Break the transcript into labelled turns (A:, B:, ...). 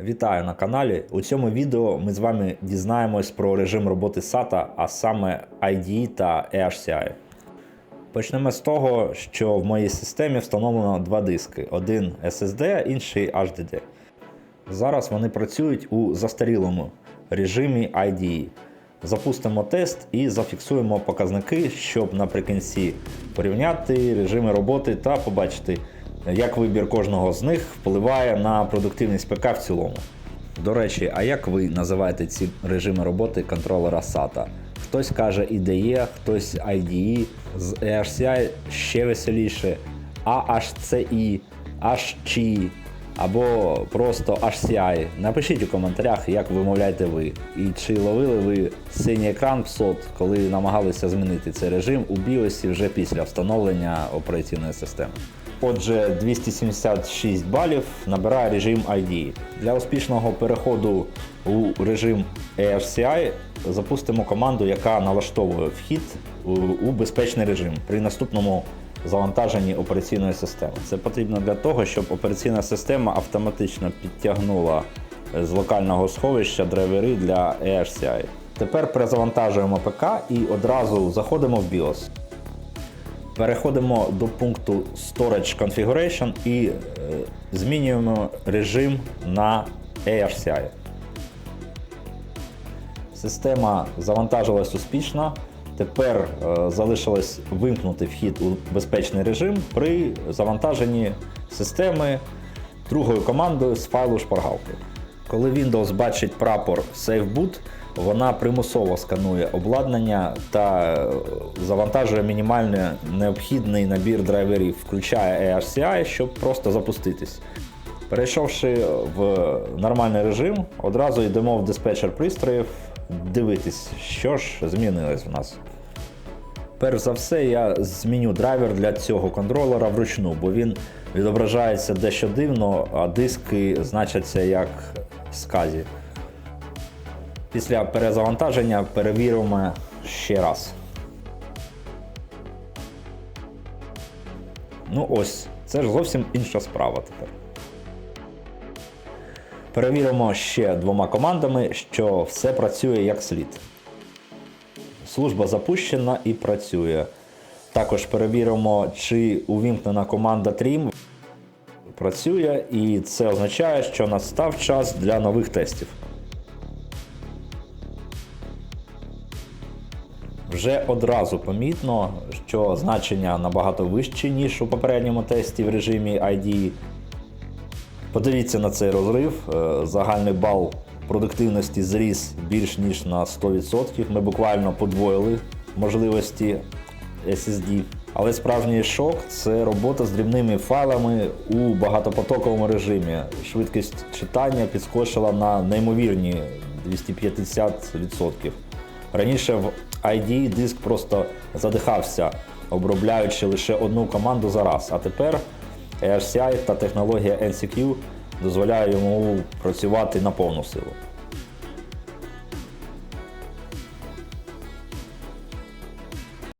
A: Вітаю на каналі. У цьому відео ми з вами дізнаємось про режим роботи SATA, а саме IDE та EHCI. Почнемо з того, що в моїй системі встановлено два диски: один SSD, інший HDD. Зараз вони працюють у застарілому режимі IDE. Запустимо тест і зафіксуємо показники, щоб наприкінці порівняти режими роботи та побачити, як вибір кожного з них впливає на продуктивність ПК в цілому. До речі, а як ви називаєте ці режими роботи контролера SATA? Хтось каже IDE, хтось IDE, з EHCI ще веселіше, AHCI, HCI або просто HCI. Напишіть у коментарях, як вимовляєте ви. І чи ловили ви синій екран в сот, коли намагалися змінити цей режим у BIOS вже після встановлення операційної системи. Отже, 276 балів набирає режим ID. Для успішного переходу у режим EHCI запустимо команду, яка налаштовує вхід у, безпечний режим при наступному завантаженні операційної системи. Це потрібно для того, щоб операційна система автоматично підтягнула з локального сховища драйвери для EHCI. Тепер перезавантажуємо ПК і одразу заходимо в BIOS. Переходимо до пункту Storage Configuration і е, змінюємо режим на ARCI. Система завантажилась успішно. Тепер е, залишилось вимкнути вхід у безпечний режим при завантаженні системи другою командою з файлу шпаргалки. Коли Windows бачить прапор SafeBoot, вона примусово сканує обладнання та е, завантажує мінімально необхідний набір драйверів, включає ARCI, щоб просто запуститись. Перейшовши в нормальний режим, одразу йдемо в диспетчер пристроїв, дивитись, що ж змінилось в нас. Перш за все, я зміню драйвер для цього контролера вручну, бо він відображається дещо дивно, а диски значаться як сказі. Після перезавантаження перевіримо ще раз. Ну ось, це ж зовсім інша справа тепер. Перевіримо ще двома командами, що все працює як слід. Служба запущена і працює. Також перевіримо, чи увімкнена команда Trim працює, і це означає, що настав час для нових тестів. Вже одразу помітно, що значення набагато вищі, ніж у попередньому тесті в режимі ID. Подивіться на цей розрив. Е, Загальний бал продуктивності зріс більш ніж на 100%. Ми буквально подвоїли можливості SSD. Але справжній шок це робота з дрібними файлами у багатопотоковому режимі. Швидкість читання підскочила на неймовірні 250%. Раніше в ID диск просто задихався, обробляючи лише одну команду за раз. А тепер ARCI та технологія NCQ дозволяє йому працювати на повну силу.